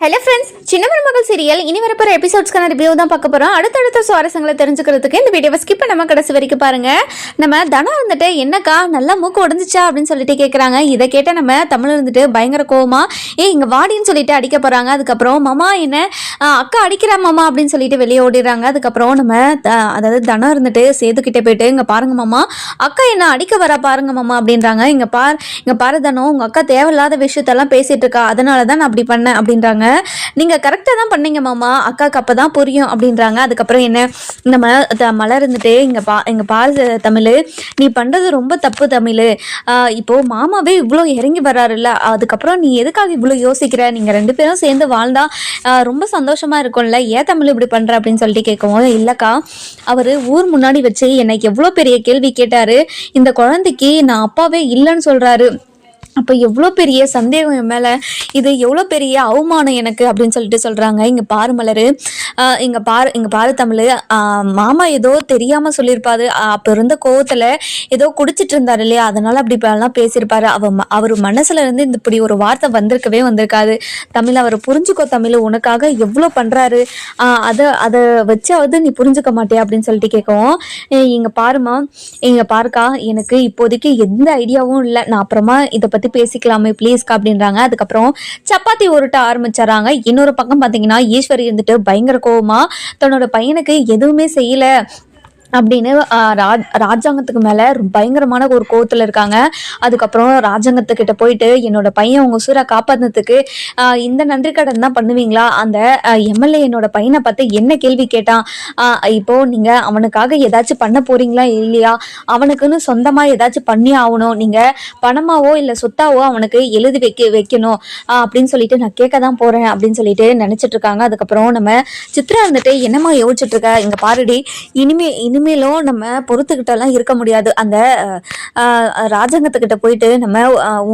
Hello friends சின்ன மகள் serial இனி வரப்போகிற எபிசோட்ஸ்க்கான ரிவ்யூ தான் பார்க்க போகிறோம் அடுத்தடுத்த சுவாரஸ்யங்களை தெரிஞ்சுக்கிறதுக்கு இந்த வீடியோவை ஸ்கிப் பண்ணாமல் கடைசி வரைக்கும் பாருங்கள் நம்ம தனம் இருந்துட்டு என்னக்கா நல்லா மூக்கு உடஞ்சிச்சா? அப்படின்னு சொல்லிட்டு கேட்குறாங்க இதை கேட்ட நம்ம தமிழ் இருந்துட்டு பயங்கர கோவமா ஏ இங்கே வாடின்னு சொல்லிட்டு அடிக்க போகிறாங்க அதுக்கப்புறம் மாமா என்ன? அக்கா அடிக்கிறா மாமா? அப்படின்னு சொல்லிட்டு வெளியே ஓடிடுறாங்க. அதுக்கப்புறம் நம்ம த- அதாவது தனம் இருந்துட்டு சேதுக்கிட்டே போயிட்டு இங்கே பாருங்க மாமா. அக்கா என்ன அடிக்க வரா பாருங்க மாமா. அப்படின்றாங்க. இங்கே பார் இங்கே பாரு தனம் உங்கள் அக்கா தேவையில்லாத விஷயத்தெல்லாம் பேசிகிட்டு இருக்கா. அதனால தான் நான் அப்படி பண்ணேன். அப்படின்றாங்க. நீங்கள் கரெக்டாக தான் பண்ணீங்க மாமா. அக்காவுக்கு அப்போ தான் புரியும் அப்படின்றாங்க. அதுக்கப்புறம் என்ன? நம்ம த- மலர் இருந்துட்டு இங்கே பா எங்கள் பாரு தமிழ். நீ பண்ணுறது ரொம்ப தப்பு தமிழ். இப்போது மாமாவே இவ்வளோ இறங்கி வர்றாருல்ல. அதுக்கப்புறம் நீ எதுக்காக இவ்வளோ யோசிக்கிற? நீங்கள் ரெண்டு பேரும் சேர்ந்து வாழ்ந்தா ரொம்ப சந்தோஷமாக இருக்கும்ல. ஏன் தமிழ் இப்படி பண்ணுற அப்படின்னு சொல்லிட்டு கேட்கவும் இல்லைக்கா அவர் ஊர் முன்னாடி வச்சு என்னை எவ்வளோ பெரிய கேள்வி கேட்டார். இந்த குழந்தைக்கு நான் அப்பாவே இல்லைன்னு சொல்கிறாரு அப்போ எவ்வளோ பெரிய சந்தேகம் என் மேலே? இது எவ்வளோ பெரிய அவமானம் எனக்கு? அப்படின்னு சொல்லிட்டு சொல்கிறாங்க இங்கே பாரு மலர். இங்கே பாரு இங்கே பாரு தமிழ். மாமா ஏதோ தெரியாமல் சொல்லியிருப்பாரு. அப்போ இருந்த கோவத்தில் ஏதோ குடிச்சிட்டு இருந்தார் இல்லையா? அதனால் அப்படி எல்லாம் பேசியிருப்பாரு. அவ ம- அவர் மனசுல இருந்து இந்த இப்படி ஒரு வார்த்தை வந்திருக்கவே வந்திருக்காது. தமிழ் அவர் புரிஞ்சுக்கோ தமிழ். உனக்காக எவ்வளோ பண்ணுறாரு அதை அதை வச்சாவது நீ புரிஞ்சுக்க மாட்டியா? அப்படின்னு சொல்லிட்டு கேட்கவும் இங்கே பாருமா இங்கே பாருக்கா. எனக்கு இப்போதைக்கு எந்த ஐடியாவும் இல்லை. நான் அப்புறமா இதை பற்றி பத்தி பேசிக்கலாமே ப்ளீஸ்க்கா அப்படின்றாங்க. அதுக்கப்புறம் சப்பாத்தி உருட்ட ஆரம்பிச்சாராங்க இன்னொரு பக்கம் பார்த்தீங்கன்னா ஈஸ்வரி இருந்துட்டு பயங்கர கோபமாக தன்னோட பையனுக்கு எதுவுமே செய்யலை. அப்படின்னு ராஜ் ராஜாங்கத்துக்கு மேலே பயங்கரமான ஒரு கோவத்தில் இருக்காங்க. அதுக்கப்புறம் ராஜாங்கத்துக்கிட்ட போயிட்டு என்னோட பையன் உங்கள் சூரை காப்பாற்றினதுக்கு இந்த நன்றி கடன் தான் பண்ணுவீங்களா? அந்த எம்எல்ஏ என்னோட பையனை பார்த்து என்ன கேள்வி கேட்டான்? இப்போது இப்போ நீங்கள் அவனுக்காக ஏதாச்சும் பண்ண போறீங்களா இல்லையா? அவனுக்குன்னு சொந்தமாக ஏதாச்சும் பண்ணி ஆகணும். நீங்கள் பணமாவோ இல்லை சொத்தாவோ அவனுக்கு எழுதி வைக்க வைக்கணும். அப்படின்னு சொல்லிட்டு நான் கேட்க தான் போகிறேன் அப்படின்னு சொல்லிட்டு நினச்சிட்டு இருக்காங்க. அதுக்கப்புறம் நம்ம சித்ரா இருந்துட்டு என்னம்மா யோசிச்சுட்டு இருக்க? இங்கே பாருடி இனிமே இனிமேலும் நம்ம பொறுத்துக்கிட்டலாம் இருக்க முடியாது. அந்த ராஜாங்கத்துக்கிட்ட போயிட்டு நம்ம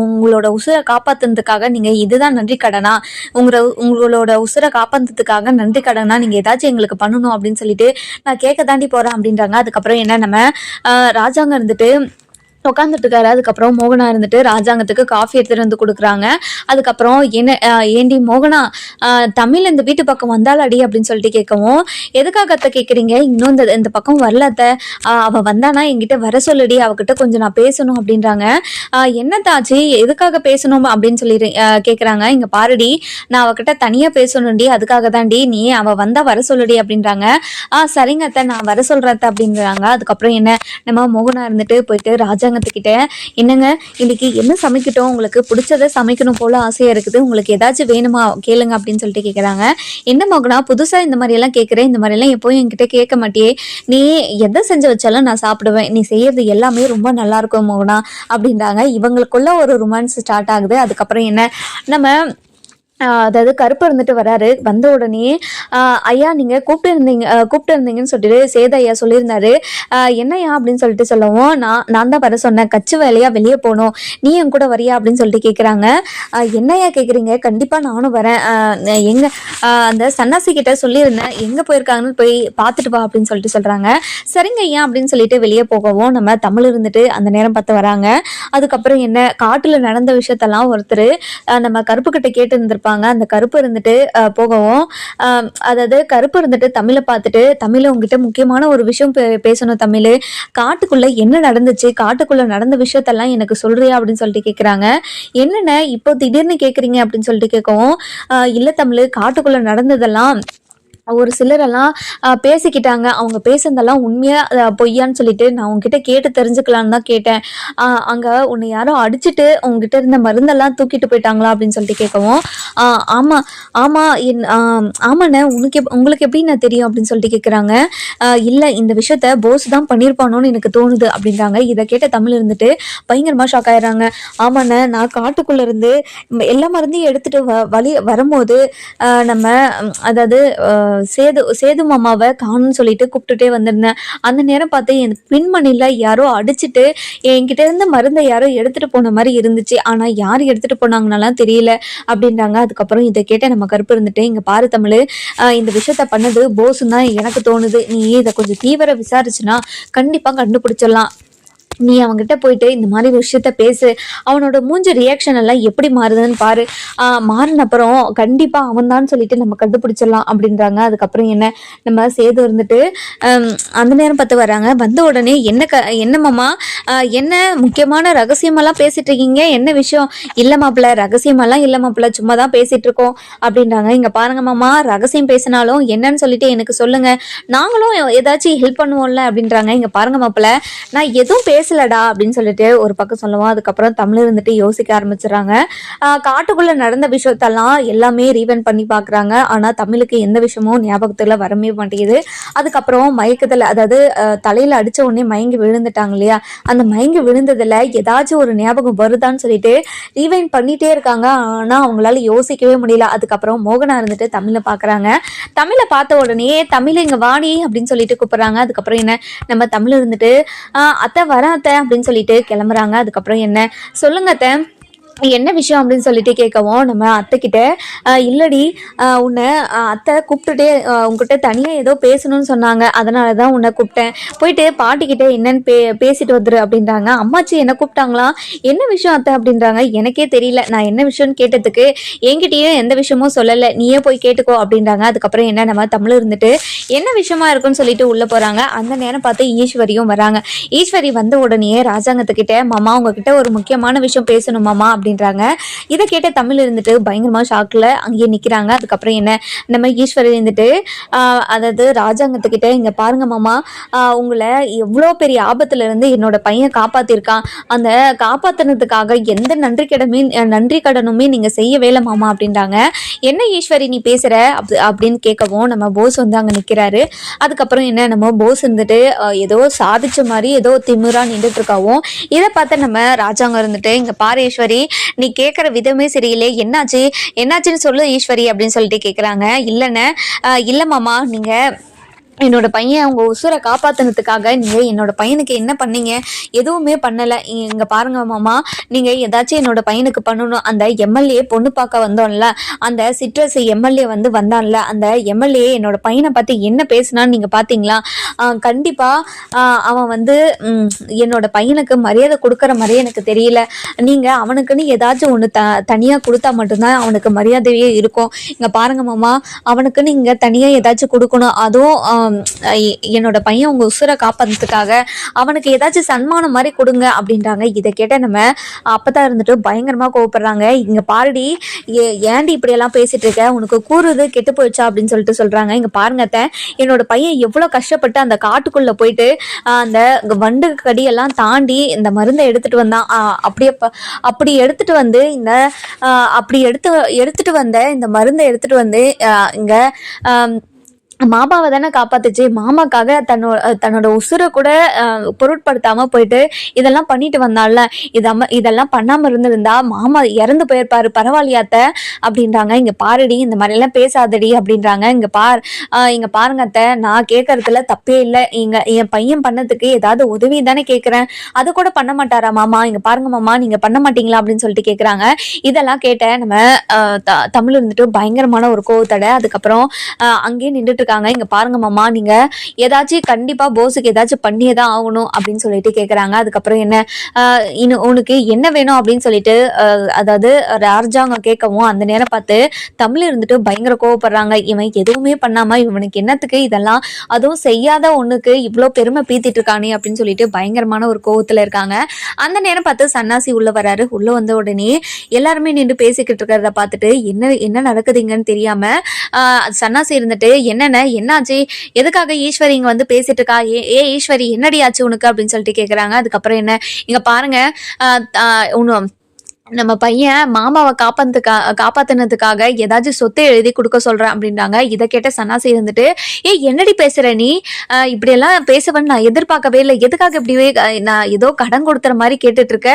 உங்களோட உசுரை காப்பாத்துனதுக்காக நீங்கள் இதுதான் நன்றி கடனா? உங்களோட உங்களோட உசுரை காப்பாத்துறதுக்காக நன்றி கடனா? நீங்கள் ஏதாச்சும் எங்களுக்கு பண்ணணும் அப்படின்னு சொல்லிட்டு நான் கேட்க தாண்டி போகிறேன் அப்படின்றாங்க. அதுக்கப்புறம் என்ன நம்ம ராஜாங்க இருந்துட்டு உட்காந்துட்டு இருக்காரு அதுக்கப்புறம் மோகனா இருந்துட்டு ராஜாங்கத்துக்கு காஃபி எடுத்துட்டு வந்து கொடுக்குறாங்க. அதுக்கப்புறம் என்ன ஏண்டி மோகனா தமிழ் இந்த வீட்டு பக்கம் வந்தாலடி அப்படின்னு சொல்லிட்டு கேட்கவும் எதுக்காக அத்தை கேட்குறீங்க இன்னும் இந்த இந்த பக்கம் வரல அத்தை. ஆஹ், அவ வந்தானா? என்கிட்ட வர சொல்லுடி. அவகிட்ட கொஞ்சம் நான் பேசணும் அப்படின்றாங்க. என்னத்தாச்சு எதுக்காக பேசணும் அப்படின்னு சொல்லி கேட்குறாங்க இங்க பாருடி நான் அவகிட்ட தனியா பேசணும்டி. அதுக்காக தான்டி. நீ அவ வந்தா வர சொல்லுடி அப்படின்றாங்க. ஆ சரிங்க அத்தை. நான் வர சொல்றேன் அப்படின்றாங்க. அதுக்கப்புறம் என்ன நம்ம மோகனா இருந்துட்டு போயிட்டு ராஜாங்கத்துக்கிட்ட என்னங்க இன்னைக்கு என்ன சமைக்கட்டும்? உங்களுக்கு பிடிச்சதை சமைக்கணும் போல ஆசையா இருக்குது. உங்களுக்கு ஏதாச்சும் வேணுமா? கேளுங்க அப்படின்னு சொல்லிட்டு கேட்குறாங்க என்ன மகனா புதுசா இந்த மாதிரி எல்லாம் கேட்குறேன் இந்த மாதிரி எல்லாம் எப்போயும் என்கிட்ட கேட்க மாட்டியே. நீ எதை செஞ்சு வச்சாலும் நான் சாப்பிடுவேன். நீ செய்யறது எல்லாமே ரொம்ப நல்லா இருக்கும் மகனா அப்படின்றாங்க. இவங்களுக்குள்ள ஒரு ரொமான்ஸ் ஸ்டார்ட் ஆகுது. அதுக்கப்புறம் என்ன? நம்ம அதாவது கருப்பு இருந்துட்டு வராரு. வந்த உடனே ஐயா நீங்கள் கூப்பிட்டு இருந்தீங்க கூப்பிட்டு இருந்தீங்கன்னு சொல்லிட்டு சேத ஐயா சொல்லியிருந்தாரு. என்னையா என்னய்யா அப்படின்னு சொல்லிட்டு சொல்லவும் நான் நான் தான் வர சொன்னேன். கச்சு வேலையா வெளியே போகணும். நீ என் கூட வரியா? அப்படின்னு சொல்லிட்டு கேட்குறாங்க என்னய்யா கேட்குறீங்க கண்டிப்பாக நானும் வரேன். ஆஹ் எங்க அந்த சன்னாசி கிட்ட சொல்லியிருந்தேன். எங்கே போயிருக்காங்கன்னு போய் பார்த்துட்டு வா அப்படின்னு சொல்லிட்டு சொல்கிறாங்க சரிங்க ஐயா அப்படின்னு சொல்லிட்டு வெளியே போகவும் நம்ம தமிழ் இருந்துட்டு அந்த நேரம் பார்த்து வராங்க. அதுக்கப்புறம் என்ன காட்டில் நடந்த விஷயத்தெல்லாம் ஒருத்தர் நம்ம கருப்பு கிட்ட கேட்டு இருந்திருப்பாங்க அந்த கருப்பு இருந்துட்டு போகவும் அதாவது கருப்பு இருந்துட்டு தமிழை பார்த்துட்டு தமிழை உங்ககிட்ட முக்கியமான ஒரு விஷயம் பே- பேசணும் தமிழ். காட்டுக்குள்ளே என்ன நடந்துச்சு? காட்டுக்குள்ளே நடந்த விஷயத்தெல்லாம் எனக்கு சொல்கிறியா அப்படின்னு சொல்லிட்டு கேட்குறாங்க என்னென்ன இப்போ திடீர்னு கேட்குறீங்க அப்படின்னு சொல்லிட்டு கேட்கவும் இல்லை தமிழ் காட்டுக்குள்ளே நடந்ததெல்லாம் ஒரு சிலரெல்லாம் பேசிக்கிட்டாங்க. அவங்க பேசுனதெல்லாம் உண்மையாக பொய்யான்னு சொல்லிட்டு நான் உங்ககிட்ட கேட்டு தெரிஞ்சுக்கலான்னு தான் கேட்டேன். அங்கே உன்னை யாரோ அடிச்சுட்டு உங்ககிட்ட இருந்த மருந்தெல்லாம் தூக்கிட்டு போயிட்டாங்களா அப்படின்னு சொல்லிட்டு கேட்கவும் ஆமாம் ஆமாம் என் ஆமாண்ணே உனக்கு எப்- உங்களுக்கு எப்படி நான் தெரியும் அப்படின்னு சொல்லிட்டு கேட்குறாங்க. இல்லை இந்த விஷயத்த போஸ் தான் பண்ணியிருப்பானோன்னு எனக்கு தோணுது அப்படின்றாங்க. இதை கேட்ட தமிழ் இருந்துட்டு பயங்கரமாக ஷாக் ஆயிடுறாங்க. ஆமாண்ணே நான் காட்டுக்குள்ளே இருந்து எல்லா மருந்தையும் எடுத்துகிட்டு வ வழி வரும்போது நம்ம அதாவது சேது சேது மாமாவை காணும்னு சொல்லிட்டு கூப்பிட்டுட்டே வந்திருந்தேன். அந்த நேரம் பார்த்து என் பின்மணியில் யாரோ அடிச்சிட்டு என்கிட்ட இருந்த மருந்தை யாரோ எடுத்துட்டு போன மாதிரி இருந்துச்சு. ஆனால் யார் எடுத்துட்டு போனாங்கன்னெல்லாம் தெரியல அப்படின்றாங்க. அதுக்கப்புறம் இதை கேட்ட நம்ம கருப்பு இருந்துட்டு இங்கே பாரு தமிழ் இந்த விஷயத்த பண்ணது போசுன்னு தான் எனக்கு தோணுது. நீ இதை கொஞ்சம் தீவிர விசாரிச்சுனா கண்டிப்பாக கண்டுபிடிச்சிடலாம். நீ அவங்ககிட்ட போயிட்டு இந்த மாதிரி விஷயத்த பேசு. அவனோட மூஞ்சி ரியாக்ஷன் எல்லாம் எப்படி மாறுதுன்னு பாரு. மாறின அப்புறம் கண்டிப்பா அவன் தான் சொல்லிட்டு நம்ம கண்டுபிடிச்சிடலாம் அப்படின்றாங்க. அதுக்கப்புறம் என்ன? நம்ம சேது இருந்துட்டு அந்த நேரம் பார்த்து வராங்க. வந்த உடனே என்ன க என்னம்மாமா என்ன முக்கியமான ரகசியமெல்லாம் பேசிட்டு இருக்கீங்க? என்ன விஷயம்? இல்லை மாப்பிள்ள ரகசியமெல்லாம் இல்லை மாப்பிள்ள. சும்மா தான் பேசிட்டு இருக்கோம் அப்படின்றாங்க. இங்க பாருங்க மாமா ரகசியம் பேசினாலும் என்னன்னு சொல்லிட்டு எனக்கு சொல்லுங்க. நாங்களும் ஏதாச்சும் ஹெல்ப் பண்ணுவோம்ல அப்படின்றாங்க. இங்க பாருங்க மாப்பிள்ள நான் எதுவும் பேசலடா அப்படின்னு சொல்லிட்டு ஒரு பக்கம் சொல்லுவோம் அதுக்கப்புறம் தமிழ் இருந்துட்டு யோசிக்க ஆரம்பிச்சிடுறாங்க. காட்டுக்குள்ளே காட்டுக்குள்ள நடந்த விஷயத்தெல்லாம் எல்லாமே ரீவன் பண்ணி பார்க்குறாங்க. ஆனா தமிழுக்கு எந்த விஷயமும் ஞாபகத்துல வரவே மாட்டேங்குது. அதுக்கப்புறம் மயக்கத்துல அதாவது தலையில் தலையில அடிச்ச உடனே மயங்கி விழுந்துட்டாங்க இல்லையா? அந்த மயங்கி விழுந்ததுல ஏதாச்சும் ஒரு ஞாபகம் வருதான்னு சொல்லிட்டு ரீவைன் பண்ணிட்டே இருக்காங்க. ஆனா அவங்களால யோசிக்கவே முடியல. அதுக்கப்புறம் மோகனா இருந்துட்டு தமிழை பாக்குறாங்க தமிழை பார்த்த உடனே தமிழ் இங்க வாணி அப்படின்னு சொல்லிட்டு கூப்பிடுறாங்க. அதுக்கப்புறம் என்ன? நம்ம தமிழ் இருந்துட்டு அத்தை வர அத்தை அப்படின்னு சொல்லிட்டு கிளம்புறாங்க. அதுக்கப்புறம் என்ன? சொல்லுங்க அத்தை. என்ன விஷயம் அப்படின்னு சொல்லிட்டு கேட்கவும் நம்ம அத்தை கிட்ட இல்லடி உன்னை அத்தை கூப்பிட்டுட்டே உங்ககிட்ட தனியாக ஏதோ பேசணும்னு சொன்னாங்க. அதனால தான் உன்னை கூப்பிட்டேன். போயிட்டு பாட்டிக்கிட்ட என்னன்னு பே பேசிட்டு வந்துரு அப்படின்றாங்க. அம்மாச்சி என்ன கூப்பிட்டாங்களா? என்ன விஷயம் அத்தை? அப்படின்றாங்க. எனக்கே தெரியல. நான் என்ன விஷயம்னு கேட்டதுக்கு என்கிட்டயும் எந்த விஷயமும் சொல்லலை. நீயே போய் கேட்டுக்கோ அப்படின்றாங்க. அதுக்கப்புறம் என்ன நம்ம தமிழ் இருந்துட்டு என்ன விஷயமா இருக்குன்னு சொல்லிட்டு உள்ளே போகிறாங்க அந்த நேரம் பார்த்து ஈஸ்வரியும் வராங்க. ஈஸ்வரி வந்த உடனே ராஜாங்கத்துக்கிட்ட மாமா உங்ககிட்ட ஒரு முக்கியமான விஷயம் பேசணும் மாமா அப்படின்றாங்க. இதை கேட்ட தமிழ் இருந்துட்டு பயங்கரமா ஷாக்ல அங்கேயே நிக்கிறாங்க. அதுக்கப்புறம் என்ன? நம்ம ஈஸ்வரி இருந்துட்டு அதாவது ராஜாங்கத்துக்கிட்ட இங்க பாருங்க மாமா உங்களை எவ்வளோ பெரிய ஆபத்துல இருந்து என்னோட பையன் காப்பாத்திருக்கான். அந்த காப்பாத்தினதுக்காக எந்த நன்றி கடமே நன்றி கடனுமே நீங்க செய்யவே இல்லை மாமா அப்படின்றாங்க. என்ன ஈஸ்வரி நீ பேசுற? அப் அப்படின்னு கேட்கவும் நம்ம போஸ் வந்து அங்க நிக்கிறாரு. அதுக்கப்புறம் என்ன? நம்ம போஸ் இருந்துட்டு ஏதோ சாதிச்ச மாதிரி ஏதோ திமிராக நின்றுட்டு இருக்காவும். இதை பார்த்து நம்ம ராஜாங்க இருந்துட்டு இங்க பாரேஸ்வரி நீ கேட்குற விதமே சரியில்லை. என்னாச்சு? என்னாச்சுன்னு சொல்லு ஈஸ்வரி அப்படின்னு சொல்லிட்டு கேட்குறாங்க இல்லைன்னு இல்லை மாமா நீங்க என்னோட பையன் அவங்க உசுரை காப்பாத்தினதுக்காக நீங்க என்னோட பையனுக்கு என்ன பண்ணீங்க? எதுவுமே பண்ணல. இ- இங்க பாருங்க மாமா. நீங்க ஏதாச்சும் என்னோட பையனுக்கு பண்ணணும். அந்த எம்எல்ஏ பொண்ணு பார்க்க வந்தோம்ல. அந்த சிட்ரஸ் எம்எல்ஏ வந்து வந்தான்ல. அந்த எம்எல்ஏ என்னோட பையனை பத்தி என்ன பேசினான்னு நீங்க பாத்தீங்களா? கண்டிப்பாக கண்டிப்பா அவன் வந்து என்னோட பையனுக்கு மரியாதை கொடுக்குற மாதிரியே எனக்கு தெரியல. நீங்க அவனுக்குன்னு ஏதாச்சும் ஒன்று த தனியாக கொடுத்தா மட்டும்தான் அவனுக்கு மரியாதையே இருக்கும். இங்க பாருங்க மாமா. அவனுக்குன்னு இங்கே தனியாக ஏதாச்சும் கொடுக்கணும். அதுவும் என்னோட பையன் உங்க உசுரை காப்பாத்துக்காக அவனுக்கு ஏதாச்சும் சன்மானம் மாதிரி கொடுங்க அப்படின்றாங்க. இதை கேட்ட நம்ம அப்பதான் இருந்துட்டு பயங்கரமா கோவப்படுறாங்க. இங்க பாருடி ஏ- ஏன்டி இப்படி எல்லாம் பேசிட்டு இருக்க? உனக்கு கூறுது கெட்டு போயிடுச்சா அப்படின்னு சொல்லிட்டு சொல்றாங்க. இங்க பாருங்க அத்தை, என்னோட பையன் எவ்வளவு கஷ்டப்பட்டு அந்த காட்டுக்குள்ள போயிட்டு அந்த வண்டு கடியெல்லாம் தாண்டி இந்த மருந்தை எடுத்துட்டு வந்தான். அப்படியே அப்படி எடுத்துட்டு வந்து இந்த அப்படி எடுத்து எடுத்துட்டு வந்த இந்த மருந்தை எடுத்துட்டு வந்து இங்கே இங்க மாமாவை தானே காப்பாத்துச்சு. மாமாக்காக தன்னோட தன்னோட உசுரை கூட பொருட்படுத்தாம போயிட்டு இதெல்லாம் பண்ணிட்டு வந்தால இதம்ம இதெல்லாம் பண்ணாம இருந்திருந்தா மாமா இறந்து போயிருப்பாரு பரவாயில்லையாத்த? அப்படின்றாங்க. இங்க பாருடி இந்த மாதிரி எல்லாம் பேசாதடி அப்படின்றாங்க. இங்க பார் இங்க பாருங்க அத்தை நான் கேட்கறதுல தப்பே இல்லை. இங்க என் பையன் பண்ணதுக்கு ஏதாவது உதவி தானே கேட்கறேன் அது கூட பண்ண மாட்டாரா மாமா? இங்க பாருங்க மாமா நீங்க பண்ண மாட்டீங்களா அப்படின்னு சொல்லிட்டு கேக்குறாங்க. இதெல்லாம் கேட்ட நம்ம த- தமிழ் இருந்துட்டு பயங்கரமான ஒரு கோவத்தடை அதுக்கப்புறம் அங்கேயே நின்றுட்டு இருக்காங்க. இங்க பாருங்க மாமா நீங்க ஏதாச்சும் கண்டிப்பா போஸுக்கு ஏதாச்சும் பண்ணியே தான் ஆகணும் அப்படின்னு சொல்லிட்டு கேக்குறாங்க. அதுக்கப்புறம் என்ன ஆஹ், இன்னும் உனக்கு என்ன வேணும் அப்படின்னு சொல்லிட்டு அதாவது ராஜாங்க கேட்கவும் அந்த நேரம் பார்த்து தமிழ் இருந்துட்டு பயங்கர கோவப்படுறாங்க. இவன் எதுவுமே பண்ணாம இவனுக்கு என்னத்துக்கு இதெல்லாம்? அதுவும் செய்யாத ஒண்ணுக்கு இவ்வளோ பெருமை பீத்திட்டு இருக்கானே அப்படின்னு சொல்லிட்டு பயங்கரமான ஒரு கோவத்துல இருக்காங்க. அந்த நேரம் பார்த்து சன்னாசி உள்ள வராரு. உள்ள வந்த உடனே எல்லாருமே நின்று பேசிக்கிட்டு இருக்கிறத பார்த்துட்டு என்ன என்ன நடக்குதுங்கன்னு தெரியாம ஆஹ், சன்னாசி இருந்துட்டு என்ன என்ன என்னாச்சு? எதுக்காக ஈஸ்வரி இங்க வந்து பேசிட்டு இருக்கா? ஏ ஏ ஈஸ்வரி என்னடி ஆச்சு உனக்கு? அப்படின்னு சொல்லிட்டு கேக்குறாங்க. அதுக்கப்புறம் என்ன? இங்க பாருங்க. ஆஹ், நம்ம பையன் மாமாவை காப்பாத்துக்கா காப்பாத்தினதுக்காக ஏதாச்சும் சொத்தை எழுதி கொடுக்க சொல்கிறேன் அப்படின்றாங்க. இதை கேட்ட சன்னாசி இருந்துட்டு ஏய் என்னடி பேசுகிற நீ? இப்படியெல்லாம் பேசுவேன்னு நான் எதிர்பார்க்கவே இல்லை. எதுக்காக இப்படிவே நான் ஏதோ கடன் கொடுத்துற மாதிரி கேட்டுட்டு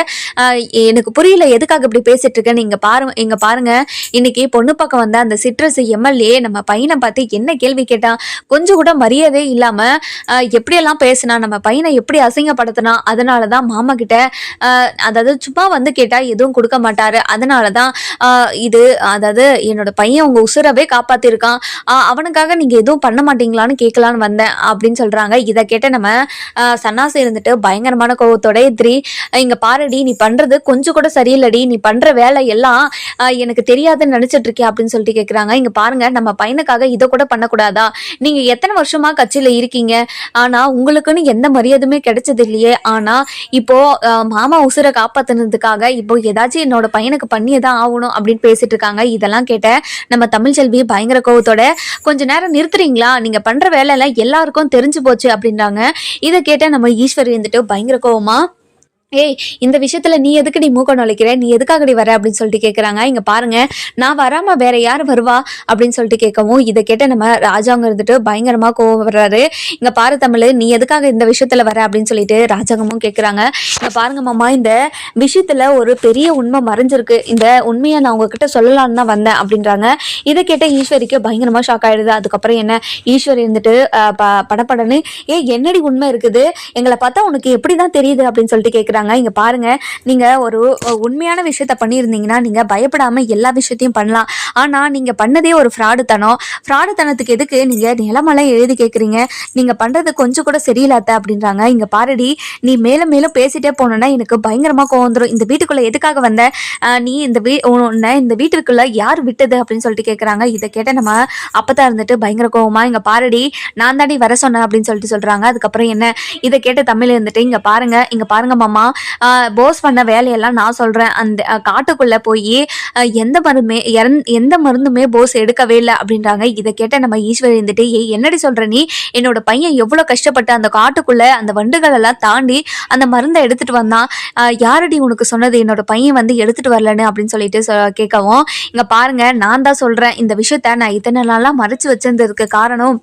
எனக்கு புரியல. எதுக்காக இப்படி பேசிட்டு இருக்க நீங்க பாருங்க இங்கே பாருங்க. இன்னைக்கு பொண்ணு பக்கம் வந்த அந்த சிட்ரஸ் எம்எல்ஏ நம்ம பையனை பார்த்து என்ன கேள்வி கேட்டான் கொஞ்சம் கூட மரியாதை இல்லாமல் எப்படியெல்லாம் பேசினா? நம்ம பையனை எப்படி அசிங்கப்படுத்தினா? அதனாலதான் மாமா கிட்ட அதாவது சும்மா வந்து கேட்டால் எதுவும் கொடுக்க மாட்டாரு அதனால தான் இது அதாவது என்னோட பையன் உங்க உசுரவே காப்பாத்திருக்கான். அவனுக்காக நீங்க எதுவும் பண்ண மாட்டீங்களான்னு கேட்கலான்னு வந்தேன் அப்படின்னு சொல்றாங்க. இதை கேட்ட நம்ம ஆஹ், சன்னாசி இருந்துட்டு பயங்கரமான கோவத்தோட எதிரி இங்க பாருடி நீ பண்றது கொஞ்சம் கூட சரியில்லடி நீ பண்ற வேலை எல்லாம் எனக்கு தெரியாதுன்னு நினைச்சிட்டு இருக்கே அப்படின்னு சொல்லிட்டு கேட்குறாங்க இங்க பாருங்க நம்ம பையனுக்காக இதை கூட பண்ணக்கூடாதா? நீங்க எத்தனை வருஷமா கட்சியில இருக்கீங்க? ஆனா உங்களுக்குன்னு எந்த மரியாதையுமே கிடைச்சது இல்லையே. ஆனா இப்போ மாமா உசுரை காப்பாத்தினதுக்காக இப்போ ஏதாச்சும் என்னோட பையனுக்கு பண்ணியே தான் ஆகணும் அப்படின்னு பேசிட்டு இருக்காங்க இதெல்லாம் கேட்ட நம்ம தமிழ்ச்செல்வி பயங்கர கோவத்தோட கொஞ்ச நேரம் நிறுத்துறீங்களா? நீங்க பண்ற வேலை எல்லாம் எல்லாருக்கும் தெரிஞ்சு போச்சு அப்படின்றாங்க. இதை கேட்ட நம்ம ஈஸ்வரி வந்துட்டு பயங்கர கோவமா ஏய் இந்த விஷயத்துல நீ எதுக்கு நீ மூக்க நுழைக்கிற? நீ எதுக்காகடி வர அப்படின்னு சொல்லிட்டு கேக்குறாங்க. இங்க பாருங்க நான் வராம வேற யார் வருவா அப்படின்னு சொல்லிட்டு கேட்கவும் இதை கேட்ட நம்ம ராஜாங்க இருந்துட்டு பயங்கரமா கோவம் வர்றாரு. இங்க பாரு தமிழ் நீ எதுக்காக இந்த விஷயத்துல வர அப்படின்னு சொல்லிட்டு ராஜாங்கமும் கேக்குறாங்க. இங்க பாருங்க மாமா இந்த விஷயத்துல ஒரு பெரிய உண்மை மறைஞ்சிருக்கு. இந்த உண்மையை நான் உங்ககிட்ட சொல்லலாம்னு தான் வந்தேன் அப்படின்றாங்க. இதை கேட்ட ஈஸ்வரிக்கு பயங்கரமா ஷாக் ஆயிடுது. அதுக்கப்புறம் என்ன? ஈஸ்வரி இருந்துட்டு படப்படன்னு ஏ என்னடி உண்மை இருக்குது? எங்களை பார்த்தா உனக்கு எப்படிதான் தெரியுது? அப்படின்னு சொல்லிட்டு கேக்குறாங்க இங்க பாருங்க நீங்க ஒரு உண்மையான விஷயத்த பண்ணியிருந்தீங்கன்னா நீங்க பயப்படாம எல்லா விஷயத்தையும் பண்ணலாம். ஆனா நீங்க பண்ணதே ஒரு ஃப்ராடு தனம் ஃப்ராடு தனத்துக்கு எதுக்கு நீங்க நிலமெல்லாம் எழுதி கேட்குறீங்க நீங்க பண்றது கொஞ்சம் கூட சரியில்லாத அப்படின்றாங்க. இங்க பாருடி நீ மேலும் மேலும் பேசிட்டே போனோன்னா எனக்கு பயங்கரமா கோவம் வந்துடும் இந்த வீட்டுக்குள்ள எதுக்காக வந்த? நீ இந்த வீ உன்னை இந்த வீட்டுக்குள்ள யார் விட்டது அப்படின்னு சொல்லிட்டு கேட்குறாங்க இதை கேட்ட நம்ம அப்பதான் இருந்துட்டு பயங்கர கோவமா இங்க பாருடி நான் தாண்டி வர சொன்னேன் அப்படின்னு சொல்லிட்டு சொல்றாங்க. அதுக்கப்புறம் என்ன? இதை கேட்ட தமிழ் இருந்துட்டு இங்க பாருங்க இங்க பாருங்க மாமா போஸ் பண்ண வேலையெல்லாம் நான் சொல்கிறேன் அந்த காட்டுக்குள்ளே போய் எந்த மருந்துமே இறந்- எந்த மருந்துமே போஸ் எடுக்கவே இல்லை அப்படின்றாங்க. இதை கேட்ட நம்ம ஈஸ்வரி இருந்துட்டு ஏய் என்னடி சொல்கிற நீ? என்னோட பையன் எவ்வளோ கஷ்டப்பட்டு அந்த காட்டுக்குள்ளே அந்த வண்டுகள் எல்லாம் தாண்டி அந்த மருந்தை எடுத்துகிட்டு வந்தான். யாரடி உனக்கு சொன்னது? என்னோட பையன் வந்து எடுத்துகிட்டு வரலன்னு அப்படின்னு சொல்லிட்டு சொ- கேட்கவும் இங்கே பாருங்க நான் தான் சொல்கிறேன் இந்த விஷயத்த நான் இத்தனை நாளாக மறைச்சு வச்சிருந்ததுக்கு காரணம்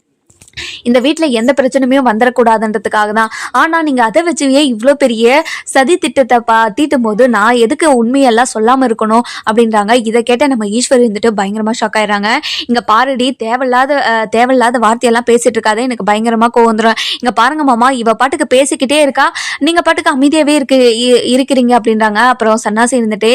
இந்த வீட்டில் எந்த பிரச்சனையுமே வந்துடக்கூடாதுன்றதுக்காக தான் ஆனால் நீங்கள் அதை வச்சுயே இவ்வளோ பெரிய சதி திட்டத்தை பா தீட்டும் போது நான் எதுக்கு உண்மையெல்லாம் சொல்லாமல் இருக்கணும் அப்படின்றாங்க. இதை கேட்ட நம்ம ஈஸ்வரி இருந்துட்டு பயங்கரமாக ஷாக் ஆயிடுறாங்க. இங்கே பாருடி தேவையில்லாத தேவையில்லாத வார்த்தையெல்லாம் பேசிட்டு இருக்காது. எனக்கு பயங்கரமாக கோவம் வந்துடும் இங்கே பாருங்க மாமா இவ பாட்டுக்கு பேசிக்கிட்டே இருக்கா. நீங்கள் பாட்டுக்கு அமைதியாகவே இருக்கு இ- இருக்கிறீங்க அப்படின்றாங்க. அப்புறம் சன்னாசி இருந்துட்டு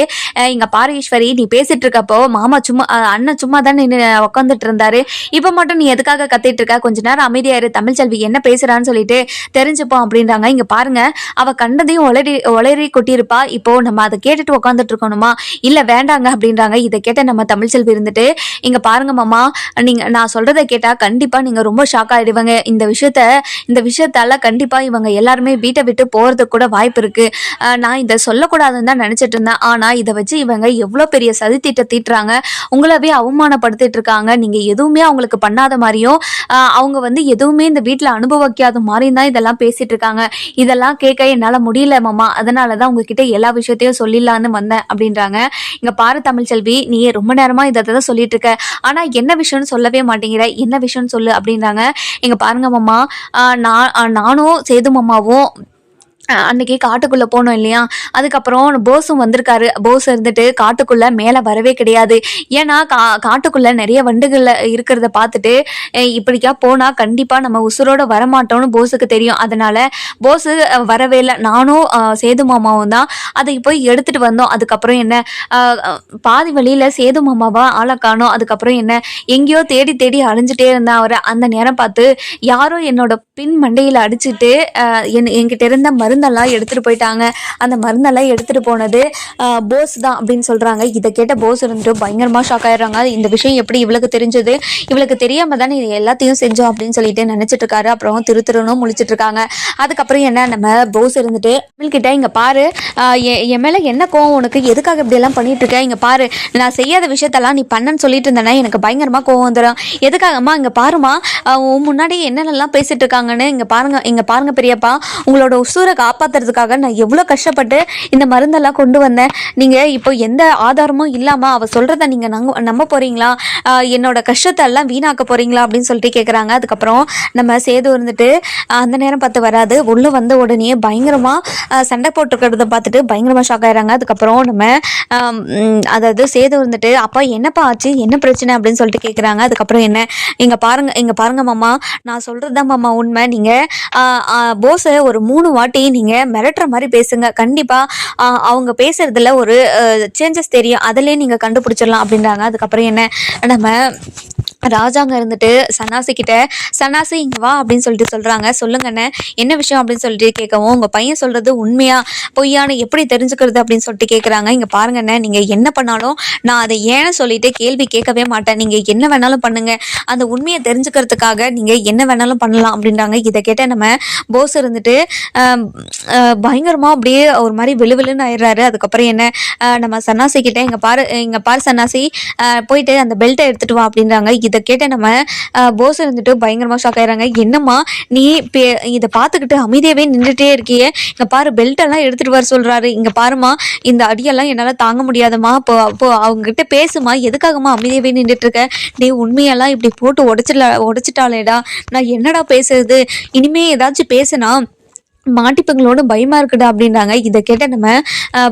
இங்க பாரு ஈஸ்வரி நீ பேசிட்டு இருக்கப்போ மாமா சும்மா அண்ணன் சும்மா தானே உட்காந்துட்டு இருந்தாரு. இப்போ மட்டும் நீ எதுக்காக கத்திட்டு இருக்க? கொஞ்ச நேரம் அமைதியா இரு தமிழ்ச்செல்வி என்ன பேசுறான்னு சொல்லிட்டு தெரிஞ்சுப்போம் அப்படின்றாங்க. இங்க பாருங்க அவ கண்டதையும் ஒளரி ஒளரி கொட்டியிருப்பா. இப்போ நம்ம அதை கேட்டுட்டு உட்காந்துட்டு இருக்கணுமா? இல்ல வேண்டாங்க அப்படின்றாங்க. இதை கேட்ட நம்ம தமிழ்ச்செல்வி இருந்துட்டு இங்க பாருங்க மாமா நீங்க நான் சொல்றதை கேட்டா கண்டிப்பா நீங்க ரொம்ப ஷாக் ஆயிடுவாங்க. இந்த விஷயத்த இந்த விஷயத்தால கண்டிப்பா இவங்க எல்லாருமே வீட்டை விட்டு போறதுக்கு கூட வாய்ப்பு இருக்கு. நான் இதை சொல்லக்கூடாதுன்னு தான் நினைச்சிட்டு இருந்தேன். ஆனா இதை வச்சு இவங்க எவ்வளோ பெரிய சதி திட்ட தீட்டுறாங்க. உங்களவே அவமானப்படுத்திட்டு இருக்காங்க. நீங்க எதுவுமே அவங்களுக்கு பண்ணாத மாதிரியும் அவங்க வந்து எதுவுமே இந்த வீட்டில் அனுபவிக்காத மாதிரியும் தான் இதெல்லாம் பேசிட்டு இருக்காங்க இதெல்லாம் கேட்க என்னால் முடியல மாமா. அதனால தான் உங்ககிட்ட எல்லா விஷயத்தையும் சொல்லிடலான்னு வந்தேன் அப்படின்றாங்க. இங்க பாரு தமிழ்ச்செல்வி நீ ரொம்ப நேரமா இதை தான் சொல்லிட்டு இருக்க ஆனா என்ன விஷயம்னு சொல்லவே மாட்டேங்கிற. என்ன விஷயம்னு சொல்லு அப்படின்றாங்க. இங்க பாருங்க மாமா. நான் நானும் சேது மாமாவும் அன்னைக்கு காட்டுக்குள்ள போனோம் இல்லையா? அதுக்கப்புறம் போஸும் வந்திருக்காரு. போஸ் இருந்துட்டு காட்டுக்குள்ள மேல வரவே கிடையாது. ஏன்னா கா காட்டுக்குள்ள நிறைய வண்டுகள் இருக்கிறத பார்த்துட்டு இப்படிக்கா போனா கண்டிப்பா நம்ம உசுரோட வரமாட்டோம்னு போஸுக்கு தெரியும். அதனால போஸ் வரவே இல்லை. நானும் சேது மாமாவும் தான் அதை போய் எடுத்துட்டு வந்தோம். அதுக்கப்புறம் என்ன பாதி வழியில சேது மாமாவா ஆளை காணோம். அதுக்கப்புறம் என்ன எங்கேயோ தேடி தேடி அழிஞ்சிட்டே இருந்தான் அவரை. அந்த நேரம் பார்த்து யாரோ என்னோட பின் மண்டையில் அடிச்சுட்டு என் என்கிட்ட இருந்த மருந்து மருந்தெல்லாம் எடுத்துட்டு போயிட்டாங்க. அந்த மருந்தெல்லாம் எடுத்துட்டு போனது போஸ் தான் அப்படின்னு சொல்றாங்க. இதை கேட்ட போஸ் இருந்துட்டு பயங்கரமா ஷாக் ஆயிடுறாங்க. இந்த விஷயம் எப்படி இவளுக்கு தெரிஞ்சது? இவளுக்கு தெரியாம தானே இது எல்லாத்தையும் செஞ்சோம் அப்படின்னு சொல்லிட்டு நினைச்சிட்டு இருக்காரு. அப்புறம் திரு திருனும் முழிச்சிட்டு இருக்காங்க. அதுக்கப்புறம் என்ன நம்ம போஸ் இருந்துட்டு கிட்ட இங்க பாரு. எ- என் மேல என்ன கோவம் உனக்கு? எதுக்காக இப்படி எல்லாம் பண்ணிட்டு இருக்க? இங்க பாரு. நான் செய்யாத விஷயத்தெல்லாம் நீ பண்ணன்னு சொல்லிட்டு இருந்தேன்னா எனக்கு பயங்கரமா கோவம் வந்துடும் எதுக்காகம்மா? இங்க பாருமா உன் முன்னாடி என்னென்னலாம் பேசிட்டு இருக்காங்கன்னு இங்க பாருங்க இங்க பாருங்க பெரியப்பா. உங்களோட உசூரை காப்பாத்துறதுக்காக நான் எவ்வளோ கஷ்டப்பட்டு இந்த மருந்தெல்லாம் கொண்டு வந்தேன். நீங்கள் இப்போ எந்த ஆதாரமும் இல்லாமல் அவள் சொல்கிறத நீங்கள் நம்ப நம்ப போகிறீங்களா என்னோட கஷ்டத்தை எல்லாம் வீணாக்க போகிறீங்களா அப்படின்னு சொல்லிட்டு கேட்குறாங்க அதுக்கப்புறம் நம்ம சேது இருந்துட்டு அந்த நேரம் பார்த்து வராது. உள்ளே வந்த உடனே பயங்கரமாக சண்டை போட்டுருக்கிறத பார்த்துட்டு பயங்கரமாக ஷாக் ஆகிறாங்க அதுக்கப்புறம் நம்ம அதாவது சேது இருந்துட்டு அப்பா என்னப்பா ஆச்சு? என்ன பிரச்சனை? அப்படின்னு சொல்லிட்டு கேட்குறாங்க அதுக்கப்புறம் என்ன? இங்கே பாருங்க இங்கே பாருங்க மாமா. நான் சொல்றதுதான் மாமா உண்மை. நீங்கள் போஸை ஒரு மூணு வாட்டி நீங்கள் மிரட்டுற மாதிரி பேசுங்க. கண்டிப்பாக அவங்க பேசுறதுல ஒரு சேஞ்சஸ் தெரியும். அதிலே நீங்கள் கண்டுபிடிச்சிடலாம் அப்படின்றாங்க. அதுக்கப்புறம் என்ன? நம்ம ராஜாங்க இருந்துட்டு சன்னாசி கிட்ட சன்னாசி இங்க வா அப்படின்னு சொல்லிட்டு சொல்றாங்க. சொல்லுங்கண்ணே என்ன விஷயம்? அப்படின்னு சொல்லிட்டு கேட்கவும் உங்க பையன் சொல்றது உண்மையா? பொய்யான்னு எப்படி தெரிஞ்சுக்கிறது? அப்படின்னு சொல்லிட்டு கேட்குறாங்க இங்க பாருங்கண்ணே நீங்க என்ன பண்ணாலும் நான் அதை ஏன்னு சொல்லிட்டு கேள்வி கேட்கவே மாட்டேன். நீங்க என்ன வேணாலும் பண்ணுங்க. அந்த உண்மையை தெரிஞ்சுக்கிறதுக்காக நீங்க என்ன வேணாலும் பண்ணலாம் அப்படின்றாங்க. இதை கேட்ட நம்ம போஸ் இருந்துட்டு பயங்கரமாக பயங்கரமா அப்படியே ஒரு மாதிரி விழுவிழுன்னு ஆயிடுறாரு. அதுக்கப்புறம் என்ன? நம்ம சன்னாசி கிட்ட இங்க பாரு இங்க பாரு சன்னாசி. போயிட்டு அந்த பெல்ட்டை எடுத்துட்டு வா அப்படின்றாங்க. இதை கேட்ட நம்ம போஸ் இருந்துட்டு பயங்கரமா ஷாக் ஆயிடுறாங்க. என்னம்மா நீ பே- இதை பார்த்துக்கிட்டு அமைதியாவே நின்றுட்டே இருக்கியே. இங்க பாரு பெல்ட் எல்லாம் எடுத்துட்டு வர சொல்றாரு. இங்க பாருமா இந்த அடியெல்லாம் என்னால தாங்க முடியாதம்மா. இப்போ அப்போ அவங்க கிட்ட பேசுமா எதுக்காகம்மா அமைதியாவே நின்றுட்டு இருக்க? நீ உண்மையெல்லாம் இப்படி போட்டு உடைச்சிடல உடைச்சிட்டாளேடா. நான் என்னடா பேசுறது? இனிமே ஏதாச்சும் பேசுனா மாட்டிப்பங்களோட பயமா இருக்குடா அப்படின்றாங்க. இதை கேட்ட நம்ம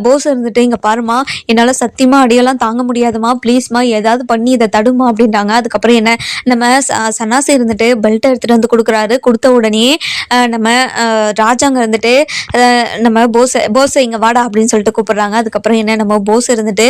போஸ் இருந்துட்டு இங்க பாருமா என்னால சத்தியமா அடியெல்லாம் தாங்க முடியாதுமா ப்ளீஸ்மா ஏதாவது பண்ணி இதை தடுமா அப்படின்றாங்க. அதுக்கப்புறம் என்ன நம்ம ச- சன்னாசி இருந்துட்டு பெல்ட் எடுத்துட்டு வந்து கொடுக்குறாரு. கொடுத்த உடனே நம்ம ராஜாங்க இருந்துட்டு நம்ம போஸ் போஸ் இங்க வாடா அப்படின்னு சொல்லிட்டு கூப்பிடுறாங்க. அதுக்கப்புறம் என்ன நம்ம போஸ் இருந்துட்டு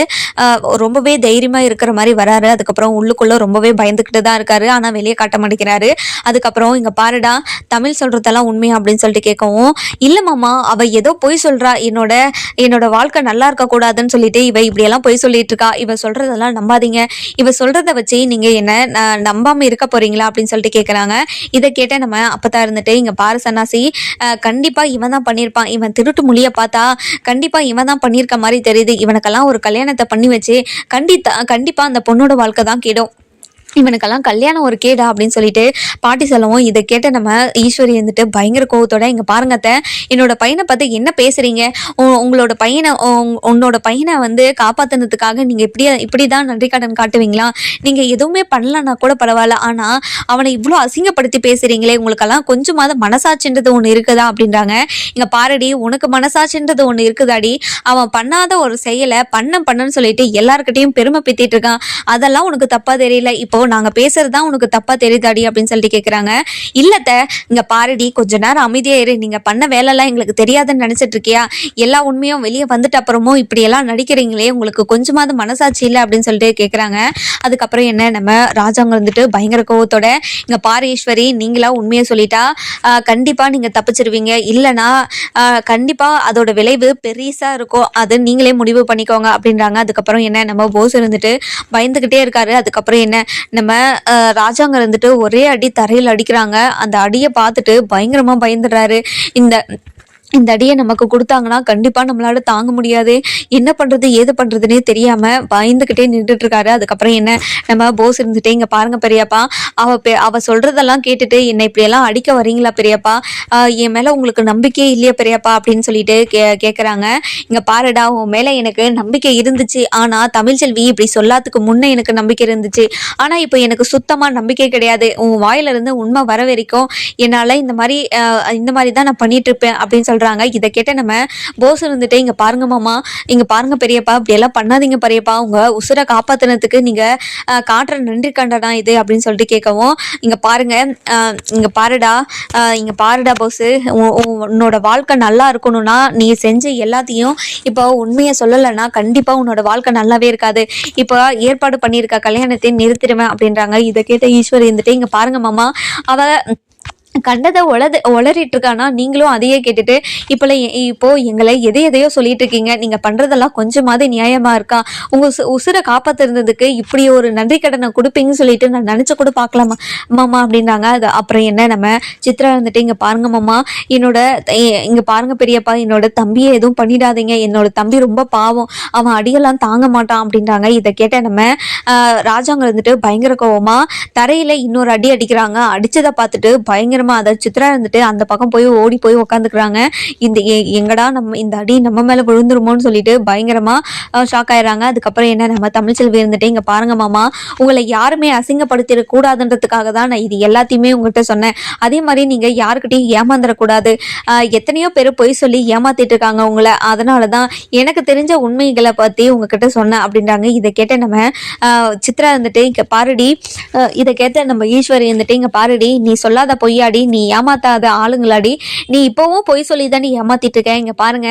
ரொம்பவே தைரியமா இருக்கிற மாதிரி வராரு. அதுக்கப்புறம் உள்ளுக்குள்ள ரொம்பவே பயந்துக்கிட்டு தான் இருக்காரு. ஆனா வெளியே காட்ட மாட்டேங்கிறாரு. அதுக்கப்புறம் இங்க பாருடா தமிழ் சொல்றதெல்லாம் உண்மையா அப்படின்னு சொல்லிட்டு கேட்கவும் இல்ல மாமா அவ ஏதோ பொய் சொல்றா. என்னோட என்னோட வாழ்க்கை நல்லா இருக்க கூடாதுன்னு சொல்லிட்டு இவ இப்படியெல்லாம் பொய் சொல்லிட்டு இருக்கா. இவ சொல்றதெல்லாம் நம்பாதீங்க. இவ சொல்றதை வச்சு நீங்க என்ன ந- நம்பாம இருக்க போறீங்களா? அப்படின்னு சொல்லிட்டு கேக்குறாங்க. இதை கேட்ட நம்ம அப்பதான் இருந்துட்டு இங்க பாரு சன்னாசி கண்டிப்பா இவன் தான் பண்ணியிருப்பான் இவன் திருட்டு மொழியை பார்த்தா கண்டிப்பா இவன் தான் பண்ணியிருக்க மாதிரி தெரியுது. இவனுக்கெல்லாம் ஒரு கல்யாணத்தை பண்ணி வச்சு கண்டிப்பா கண்டிப்பா அந்த பொண்ணோட வாழ்க்கை தான் கெடும். இவனுக்கெல்லாம் கல்யாணம் ஒரு கேடா அப்படின்னு சொல்லிட்டு பாட்டி சொல்லவும் இதை கேட்ட நம்ம ஈஸ்வரி வந்துட்டு பயங்கர கோவத்தோட இங்க பாருங்க அத்தை, என்னோட பையனை பார்த்து என்ன பேசுறீங்க? உ- உங்களோட பையனை உன்னோட பையனை வந்து காப்பாத்தினதுக்காக நீங்க இப்படி இப்படிதான் நன்றி கடன் காட்டுவீங்களா? நீங்க எதுவுமே பண்ணலன்னா கூட பரவாயில்ல. ஆனா அவனை இவ்வளோ அசிங்கப்படுத்தி பேசுறீங்களே உங்களுக்கெல்லாம் கொஞ்சமாவது மனசாட்சின்றது ஒன்று இருக்குதா? அப்படின்றாங்க. இங்க பாருடி உனக்கு மனசாட்சின்றது ஒன்று இருக்குதாடி. அவன் பண்ணாத ஒரு செயலை பண்ண பண்ணன்னு சொல்லிட்டு எல்லாருக்கிட்டையும் பெருமை பித்திட்டு இருக்கான். அதெல்லாம் உனக்கு தப்பா தெரியல. இப்போ நாங்க பேசுறது தான் உனக்கு தப்பா தெரியுதாடி அப்படின்னு சொல்லிட்டு கேட்குறாங்க இல்லத்த இங்கே பாருடி கொஞ்ச நேரம் அமைதியாக இரு. நீங்கள் பண்ண வேலைலாம் எங்களுக்கு தெரியாதுன்னு நினச்சிட்டு இருக்கியா? எல்லா உண்மையும் வெளியே வந்துட்டு அப்புறமும் இப்படியெல்லாம் நடிக்கிறீங்களே உங்களுக்கு கொஞ்சமாவது மனசாட்சி இல்லை அப்படின்னு சொல்லிட்டு கேட்குறாங்க அதுக்கப்புறம் என்ன நம்ம ராஜாங்க வந்துட்டு பயங்கர கோவத்தோட இங்கே பாரு ஈஸ்வரி நீங்களா உண்மையை சொல்லிட்டா கண்டிப்பாக நீங்கள் தப்பிச்சிருவீங்க. இல்லைன்னா கண்டிப்பாக அதோட விளைவு பெருசாக இருக்கும். அது நீங்களே முடிவு பண்ணிக்கோங்க. அப்படின்றாங்க. அதுக்கப்புறம் என்ன நம்ம போஸ் இருந்துட்டு பயந்துக்கிட்டே இருக்காரு. அதுக்கப்புறம் என்ன நம்ம ராஜாங்க இருந்துட்டு ஒரே அடி தரையில் அடிக்கிறாங்க. அந்த அடியை பார்த்துட்டு பயங்கரமாக பயந்துடுறாரு. இந்த இந்த அடியை நமக்கு கொடுத்தாங்கன்னா கண்டிப்பா நம்மளால தாங்க முடியாது. என்ன பண்றது ஏது பண்றதுன்னே தெரியாம பயந்துகிட்டே நின்றுட்டு இருக்காரு அதுக்கப்புறம் என்ன நம்ம போஸ் இருந்துட்டே இங்க பாருங்க பெரியப்பா. அவ பெ- அவ சொல்றதெல்லாம் கேட்டுட்டு என்னை இப்படி எல்லாம் அடிக்க வரீங்களா பெரியப்பா? என் மேல உங்களுக்கு நம்பிக்கையே இல்லையா பெரியப்பா? அப்படின்னு சொல்லிட்டு கே கேக்குறாங்க. இங்க பாருடா உன் மேல எனக்கு நம்பிக்கை இருந்துச்சு. ஆனா தமிழ்ச்செல்வி இப்படி சொல்லாததுக்கு முன்ன எனக்கு நம்பிக்கை இருந்துச்சு. ஆனா இப்போ எனக்கு சுத்தமா நம்பிக்கை கிடையாது. உன் வாயில இருந்து உண்மை வர வரைக்கும் என்னால இந்த மாதிரி இந்த மாதிரி தான் நான் பண்ணிட்டு இருப்பேன் அப்படின்னு சொல்றாங்க. இதை கேட்ட நம்ம போஸ் இருந்துட்டு இங்க பாருங்க மாமா இங்க பாருங்க பெரியப்பா இப்படி எல்லாம் பண்ணாதீங்க பெரியப்பா. உங்க உசுரை காப்பாத்துனதுக்கு நீங்க காட்டுற நன்றி கண்டனா இது? அப்படின்னு சொல்லிட்டு கேட்கவும் இங்க பாருங்க ஆஹ் இங்க பாருடா ஆஹ் இங்க பாருடா போஸ் உன்னோட வாழ்க்கை நல்லா இருக்கணும்னா நீ செஞ்ச எல்லாத்தையும் இப்போ உண்மையை சொல்லலைன்னா கண்டிப்பா உன்னோட வாழ்க்கை நல்லாவே இருக்காது. இப்போ ஏற்பாடு பண்ணியிருக்க கல்யாணத்தை நிறுத்திடுவேன் அப்படின்றாங்க. இதை கேட்ட ஈஸ்வரி இருந்துட்டு இங்க பாருங்க மாமா. அவ கண்டதை உளது ஒளறிட்டு இருக்கானா நீங்களும் அதையே கேட்டுட்டு இப்போ இப்போ எங்களை எதை எதையோ சொல்லிட்டு இருக்கீங்க நீங்க பண்றதெல்லாம் கொஞ்சமாவது நியாயமா இருக்கா? உங்க உசுரை காப்பாத்திருந்ததுக்கு இப்படி ஒரு நன்றி கடனை கொடுப்பீங்கன்னு சொல்லிட்டு நான் நினைச்சு கூட பார்க்கலாமா? மாமா அப்படின்னாங்க. அது அப்புறம் என்ன நம்ம சித்ரா இருந்துட்டு இங்க பாருங்க மாமா. என்னோட இங்க பாருங்க பெரியப்பா. என்னோட தம்பியை எதுவும் பண்ணிடாதீங்க. என்னோட தம்பி ரொம்ப பாவம். அவன் அடியெல்லாம் தாங்க மாட்டான் அப்படின்றாங்க. இதை கேட்ட நம்ம ராஜாங்க இருந்துட்டு பயங்கர கோவமா தரையில இன்னொரு அடி அடிக்கிறாங்க. அடிச்சதை பார்த்துட்டு பயங்கரமா அதை சித்ரா இருந்துட்டு அந்த பக்கம் போய் ஓடி போய் உக்காந்துக்கிறாங்க. இந்த எ- எங்கடா நம்ம இந்த அடி நம்ம மேல விழுந்துருமோன்னு சொல்லிட்டு பயங்கரமா ஷாக் ஆயிடுறாங்க. அதுக்கப்புறம் என்ன நம்ம தமிழ்ச்செல்வி இருந்துட்டு இங்க பாருங்க மாமா உங்களை யாருமே அசிங்கப்படுத்திட கூடாதுன்றதுக்காக தான் நான் இது எல்லாத்தையுமே உங்ககிட்ட சொன்னேன். அதே மாதிரி நீங்க யாருக்கிட்டையும் ஏமாந்துடக்கூடாது. எத்தனையோ பேர் பொய் சொல்லி ஏமாத்திட்டு இருக்காங்க உங்களை. அதனால தான் எனக்கு தெரிஞ்ச உண்மைகளை பத்தி உங்ககிட்ட சொன்னேன் அப்படின்றாங்க. இதை கேட்ட நம்ம ஆஹ் சித்ரா இருந்துட்டு இங்க பாருடி இதை கேட்ட நம்ம ஈஸ்வரி இருந்துட்டு இங்க பாருடி நீ சொல்லாத பொய்யாடி ஏமாத்தாத ஆளுங்களாடி. நீ இப்போவும் பொய் சொல்லி தான் நீ ஏமாத்திட்டு இருக்க. இங்க பாருங்க.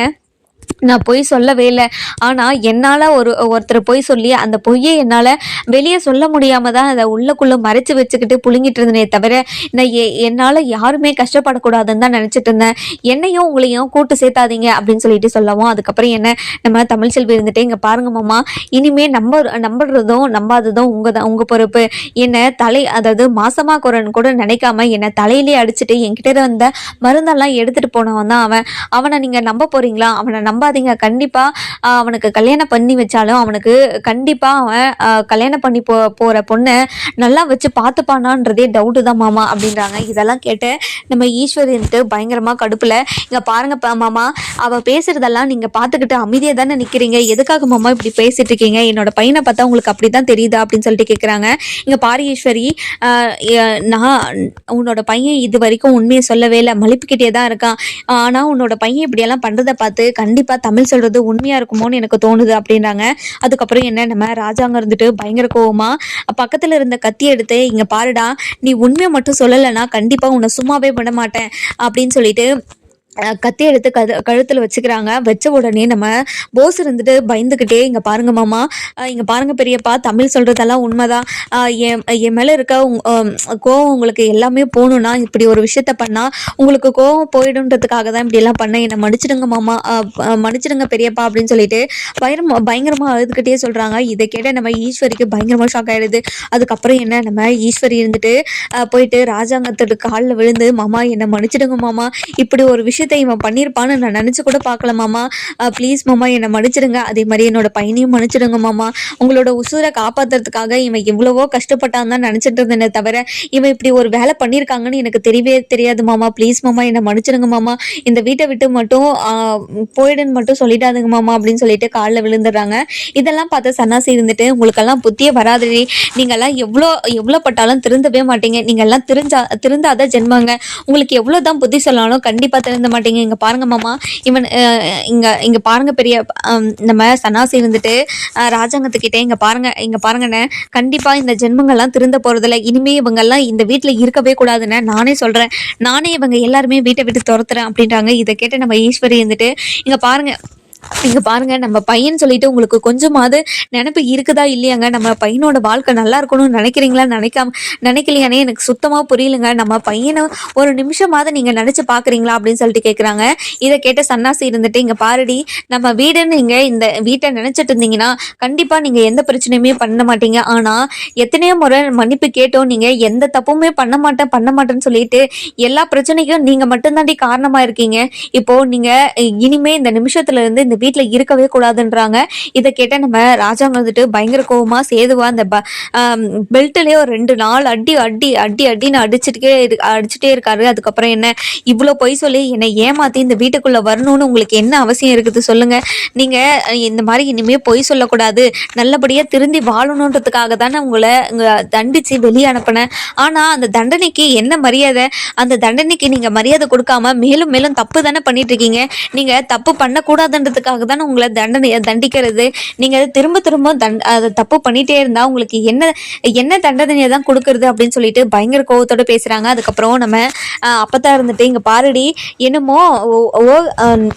நான் பொய் சொல்லவே இல்லை. ஆனால் என்னால் ஒரு ஒருத்தர் பொய் சொல்லி அந்த பொய்யை என்னால் வெளியே சொல்ல முடியாமல் தான் அதை உள்ளக்குள்ளே மறைச்சு வச்சுக்கிட்டு புழுங்கிட்டு இருந்தனே தவிர நான் எ என்னால் யாருமே கஷ்டப்படக்கூடாதுன்னு தான் நினச்சிட்டு இருந்தேன். என்னையும் உங்களையும் கூட்டு சேர்த்தாதீங்க அப்படின்னு சொல்லிட்டு சொல்லவும் அதுக்கப்புறம் என்ன நம்ம தமிழ் செல்வி இருந்துட்டு இங்கே பாருங்க மாமா இனிமேல் நம்ப நம்புறதும் நம்பாததும் உங்கள் தான் உங்கள் பொறுப்பு. என்னை தலை அதாவது மாசமாக குறன்னு கூட நினைக்காம என்னை தலையிலே அடிச்சுட்டு என்கிட்ட வந்த மருந்தெல்லாம் எடுத்துகிட்டு போனவன் தான் அவன். அவனை நீங்கள் நம்ப போகிறீங்களா அவனை நம்ப நம்பாதீங்க. கண்டிப்பாக அவனுக்கு கல்யாணம் பண்ணி வச்சாலும் அவனுக்கு கண்டிப்பாக அவன் கல்யாணம் பண்ணி போ போகிற பொண்ணை நல்லா வச்சு பார்த்துப்பானான்றதே டவுட்டு தான் மாமா அப்படின்றாங்க. இதெல்லாம் கேட்டு நம்ம ஈஸ்வரின்ட்டு பயங்கரமாக கடுப்பில் இங்கே பாருங்கப்பா மாமா அவள் பேசுகிறதெல்லாம் நீங்கள் பார்த்துக்கிட்டு அமைதியாக தானே நிற்கிறீங்க எதுக்காக மாமா இப்படி பேசிட்டு இருக்கீங்க? என்னோட பையனை பார்த்தா உங்களுக்கு அப்படி தான் தெரியுதா? அப்படின்னு சொல்லிட்டு கேட்குறாங்க இங்கே பாரு ஈஸ்வரி நான் உன்னோட பையன் இது வரைக்கும் உண்மையை சொல்லவே இல்லை. மலிப்புக்கிட்டே தான் இருக்கான். ஆனால் உன்னோட பையன் இப்படியெல்லாம் பண்ணுறதை பார்த்து கண்டிப்பாக தமிழ் சொல்கிறது உண்மையாக இருக்குமோன்னு எனக்கு தோணுது அப்படின்றாங்க அதுக்கப்புறம் என்ன நம்ம ராஜாங்க இருந்துட்டு பயங்கர கோவமா பக்கத்தில் இருந்த கத்தி எடுத்து இங்கே பாருடா நீ உண்மையை மட்டும் சொல்லலைன்னா கண்டிப்பாக உன்னை சும்மாவே விட மாட்டேன் அப்படின்னு சொல்லிட்டு கத்தி எடுத்து கது கழுத்தில் வச்சுக்கிறாங்க. வச்ச உடனே நம்ம போஸ் இருந்துட்டு பயந்துக்கிட்டே இங்கே பாருங்க மாமா. இங்கே இங்க பாருங்க பெரியப்பா. தமிழ் சொல்றதெல்லாம் உண்மைதான். என் என் மேலே இருக்க கோவம் உங்களுக்கு எல்லாமே போகணும்னா இப்படி ஒரு விஷயத்த பண்ணா உங்களுக்கு கோவம் போயிடுன்றதுக்காக தான் இப்படி எல்லாம் பண்ணேன். என்னை மன்னிச்சிடுங்க மாமா. மன்னிச்சிடுங்க பெரியப்பா. அப்படின்னு சொல்லிட்டு பயங்கரம் பயங்கரமா அழுதுகிட்டே சொல்றாங்க. இதை கேட்ட நம்ம ஈஸ்வரிக்கு பயங்கரமா ஷாக் ஆயிடுது. அதுக்கப்புறம் என்ன? நம்ம ஈஸ்வரி இருந்துட்டு அஹ், போயிட்டு ராஜாங்கத்தோட காலில் விழுந்து மாமா என்னை மன்னிச்சிடுங்க மாமா. இப்படி ஒரு விஷயம் விஷயத்தை இவன் பண்ணியிருப்பான்னு நான் நினச்சி கூட பார்க்கல மாமா. ப்ளீஸ் மாமா என்னை மன்னிச்சிடுங்க. அதே மாதிரி என்னோட பையனையும் மன்னிச்சிடுங்க மாமா. உங்களோட உசூரை காப்பாத்துறதுக்காக இவன் எவ்வளவோ கஷ்டப்பட்டான் தான் நினச்சிட்டு இருந்தேனே தவிர இவன் இப்படி ஒரு வேலை பண்ணியிருக்காங்கன்னு எனக்கு தெரியவே தெரியாது மாமா. ப்ளீஸ் மாமா என்னை மன்னிச்சிடுங்க மாமா. இந்த வீட்டை விட்டு மட்டும் போயிடுன்னு மட்டும் சொல்லிட்டாதுங்க மாமா அப்படின்னு சொல்லிட்டு காலில் விழுந்துடுறாங்க. இதெல்லாம் பார்த்து சன்னாசி இருந்துட்டு உங்களுக்கெல்லாம் புத்தியே வராதுடி. நீங்கள்லாம் எவ்வளோ எவ்வளோ பட்டாலும் திருந்தவே மாட்டீங்க. நீங்கள்லாம் திருந்தா திருந்தாத ஜென்மங்க. உங்களுக்கு எவ்வளோ தான் புத்தி சொன்னாலும் கண்டிப்பாக திருந்த மாட்டீங்க. இங்கே பாருங்க மாமா. இவன் இங்கே இங்கே பாருங்க பெரிய நம்ம சன்னாசி இருந்துட்டு ராஜாங்கத்துக்கிட்டே இங்கே பாருங்க இங்கே பாருங்கண்ணே. கண்டிப்பாக இந்த ஜென்மங்கள்லாம் திருந்த போகிறதில்ல இனிமே இவங்கெல்லாம் இந்த வீட்டில் இருக்கவே கூடாதுன்னு நானே சொல்கிறேன் நானே இவங்க எல்லாருமே வீட்டை விட்டு துரத்துறேன் அப்படின்றாங்க இதை கேட்டு நம்ம ஈஸ்வரி இருந்துட்டு இங்கே பாருங்க இங்க பாருங்க நம்ம பையன் சொல்லிட்டு உங்களுக்கு கொஞ்சமாவது நினைப்பு இருக்குதா இல்லையாங்க? நம்ம பையனோட வாழ்க்கை நல்லா இருக்கணும்னு நினைக்கிறீங்களா? நினைக்காம நினைக்கலையானே? எனக்கு சுத்தமா புரியலங்க. நம்ம பையனை ஒரு நிமிஷமாவது நீங்க நினைச்சு பாக்குறீங்களா அப்படின்னு சொல்லிட்டு கேக்குறாங்க. இதை கேட்ட சன்னாசி இருந்துட்டு இங்க பாருடி நம்ம வீடுன்னு நீங்க இந்த வீட்டை நினைச்சிட்டு இருந்தீங்கன்னா கண்டிப்பா நீங்க எந்த பிரச்சனையுமே பண்ண மாட்டீங்க. ஆனா எத்தனையோ முறை மன்னிப்பு கேட்டோம். நீங்க எந்த தப்புமே பண்ண மாட்டேன் பண்ண மாட்டேன்னு சொல்லிட்டு எல்லா பிரச்சனைக்கும் நீங்க மட்டும்தாண்டி காரணமா இருக்கீங்க. இப்போ நீங்க இனிமே இந்த நிமிஷத்துல இருந்து இந்த வீட்டில் இருக்கவே கூடாதுன்றாங்க. இதை கேட்ட நம்ம ராஜாங்க வந்துட்டு பயங்கர கோவமாக சேதுவா அந்த பெல்ட்லயே ஒரு ரெண்டு நாள் அடி அடி அடி அடின்னு அடிச்சுட்டே இரு- அடிச்சுட்டே இருக்காரு. அதுக்கப்புறம் என்ன? இவ்வளோ பொய் சொல்லி என்னை ஏமாத்தி இந்த வீட்டுக்குள்ள வரணும்னு உங்களுக்கு என்ன அவசியம் இருக்குது சொல்லுங்க. நீங்க இந்த மாதிரி இனிமே பொய் சொல்லக்கூடாது. நல்லபடியா திருந்தி வாழணுன்றதுக்காக தானே உங்களை தண்டித்து தண்டிச்சு வெளியே அனுப்பினேன். ஆனா அந்த தண்டனைக்கு என்ன மரியாதை? அந்த தண்டனைக்கு நீங்க மரியாதை கொடுக்காம மேலும் மேலும் தப்பு தானே பண்ணிட்டு இருக்கீங்க. நீங்க தப்பு பண்ணக்கூடாதுன்றது அதுக்காக தான் உங்களை தண்டனை தண்டிக்கிறது. நீங்க திரும்ப திரும்ப தண் அதை தப்பு பண்ணிட்டே இருந்தா உங்களுக்கு என்ன என்ன தண்டனையை தான் கொடுக்கறது அப்படின்னு சொல்லிட்டு பயங்கர கோவத்தோட பேசுறாங்க. அதுக்கப்புறம் நம்ம அப்பத்தான் இருந்துட்டு இங்க பாருடி என்னமோ ஓ- ஓ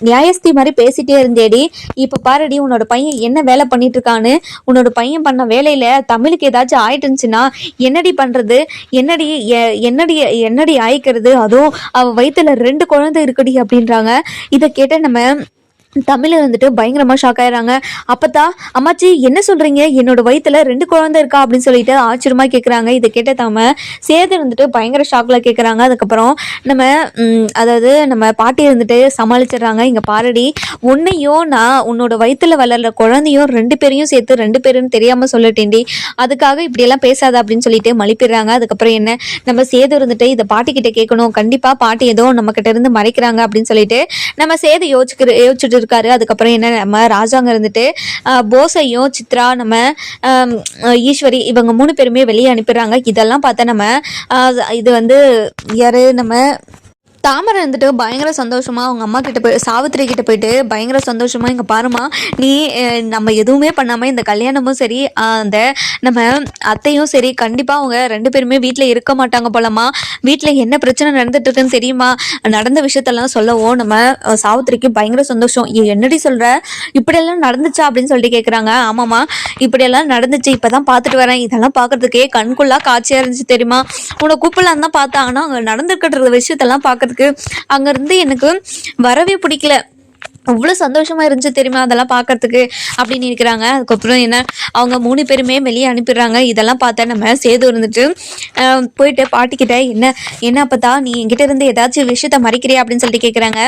நியாயஸ்தி மாதிரி பேசிட்டே இருந்தேடி. இப்ப பாருடி உன்னோட பையன் என்ன வேலை பண்ணிட்டு இருக்கான்னு உன்னோட பையன் பண்ண வேலையில தமிழுக்கு ஏதாச்சும் ஆயிட்டுச்சுன்னா என்னடி பண்றது? என்னடி எ- என்னடி என்னடி ஆயிக்கிறது? அதுவும் அவ வயிற்றுல ரெண்டு குழந்தை இருக்குடி அப்படின்றாங்க. இதை கேட்ட நம்ம தமிழ் வந்துட்டு பயங்கரமாக ஷாக் ஆயிடுறாங்க. அப்பத்தா அம்மாச்சி என்ன சொல்றீங்க? என்னோட வயிற்றுல ரெண்டு குழந்தை இருக்கா? அப்படின்னு சொல்லிட்டு ஆச்சரியமாக கேட்குறாங்க இதை கேட்ட தாம சேது வந்துட்டு பயங்கர ஷாக்ல கேட்குறாங்க அதுக்கப்புறம் நம்ம அதாவது நம்ம பாட்டி இருந்துட்டு சமாளிச்சிடுறாங்க. இங்கே பாரடி உன்னையும் நான் உன்னோட வயிற்றுல வளர்ற குழந்தையும் ரெண்டு பேரையும் சேர்த்து ரெண்டு பேரும் தெரியாமல் சொல்லட்டேன்டி. அதுக்காக இப்படி எல்லாம் பேசாத அப்படின்னு சொல்லிட்டு மலிப்பிடுறாங்க. அதுக்கப்புறம் என்ன நம்ம சேது இருந்துட்டு இதை பாட்டிக்கிட்ட கேட்கணும். கண்டிப்பாக பாட்டி ஏதோ நம்மக்கிட்ட இருந்து மறைக்கிறாங்க அப்படின்னு சொல்லிட்டு நம்ம சேது யோசிக்கிற யோசிச்சுட்டு இருக்காரு அதுக்கப்புறம் என்ன நம்ம ராஜாங்க இருந்துட்டு போஸையும் சித்ரா நம்ம ஈஸ்வரி இவங்க மூணு பேருமே வெளியே அனுப்பிடுறாங்க. இதெல்லாம் பார்த்தா நம்ம இது வந்து யாரு நம்ம தாமரை இருந்துட்டு பயங்கர சந்தோஷமாக அவங்க அம்மா கிட்ட போய் சாவித்திரி கிட்ட போயிட்டு பயங்கர சந்தோஷமாக இங்கே பாருமா நீ நம்ம எதுவுமே பண்ணாமல் இந்த கல்யாணமும் சரி அந்த நம்ம அத்தையும் சரி கண்டிப்பாக அவங்க ரெண்டு பேருமே வீட்டில் இருக்க மாட்டாங்க போலமா வீட்டில் என்ன பிரச்சனை நடந்துட்டு இருக்குன்னு தெரியுமா? நடந்த விஷயத்தெல்லாம் சொல்லவும் நம்ம சாவித்திரிக்கு பயங்கர சந்தோஷம். என்னடி சொல்கிற இப்படியெல்லாம் நடந்துச்சா? அப்படின்னு சொல்லிட்டு கேட்குறாங்க ஆமாம்மா இப்படியெல்லாம் நடந்துச்சு இப்போ தான் பார்த்துட்டு வரேன். இதெல்லாம் பார்க்கறதுக்கே கண்குள்ளாக காட்சியாக இருந்துச்சு தெரியுமா? உன்னை கூப்பிடலாம் தான் பார்த்தேன். ஆனால் அவங்க நடந்துக்கிட்டு விஷயத்தெல்லாம் பார்க்கறதுக்கு அங்கேருந்து எனக்கு வரவே பிடிக்கல. அவ்வளோ சந்தோஷமா இருந்துச்சு தெரியுமா? அதெல்லாம் பார்க்கறதுக்கு அப்படின்னு இருக்கிறாங்க. அதுக்கப்புறம் என்ன? அவங்க மூணு பேருமே வெளியே அனுப்பிடுறாங்க. இதெல்லாம் பார்த்தா நம்ம சேது இருந்துட்டு ஆஹ், போயிட்டு பாட்டிக்கிட்ட என்ன என்ன பார்த்தா நீ என்கிட்ட இருந்து ஏதாச்சும் விஷயத்த மறைக்கிறியா? அப்படின்னு சொல்லிட்டு கேட்குறாங்க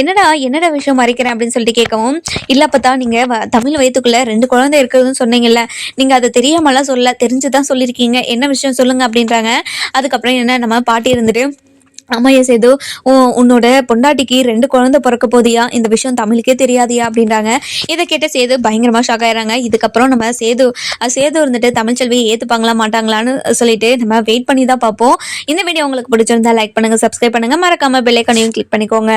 என்னடா என்னடா விஷயம் மறைக்கிறேன்? அப்படின்னு சொல்லிட்டு கேட்கவும் இல்லை பார்த்தா நீங்கள் வ தமிழ் வயிற்றுக்குள்ளே ரெண்டு குழந்தை இருக்குதுன்னு சொன்னீங்கல்ல. நீங்கள் அதை தெரியாமலாம் சொல்ல தெரிஞ்சு தான் சொல்லியிருக்கீங்க. என்ன விஷயம் சொல்லுங்க? அப்படின்றாங்க. அதுக்கப்புறம் என்ன? நம்ம பாட்டி இருந்துட்டு ஆமாய்யா சேது உன் உன்னோட பொண்டாட்டிக்கு ரெண்டு குழந்தை பிறக்க போதியா இந்த விஷயம் தமிழுக்கே தெரியாதியா? அப்படின்றாங்க. இதை கேட்ட சேது பயங்கரமாக ஷாக் ஆயிடுறாங்க. இதுக்கப்புறம் நம்ம சேது சேது இருந்துட்டு தமிழ்ச்செல்வியை ஏற்றுப்பாங்களா மாட்டாங்களான்னு சொல்லிட்டு நம்ம வெயிட் பண்ணி தான் பார்ப்போம். இந்த வீடியோ உங்களுக்கு பிடிச்சிருந்தா லைக் பண்ணுங்கள் சப்ஸ்கிரைப் பண்ணுங்கள் மறக்காமல் பெல்லைக்கனையும் கிளிக் பண்ணிக்கோங்க.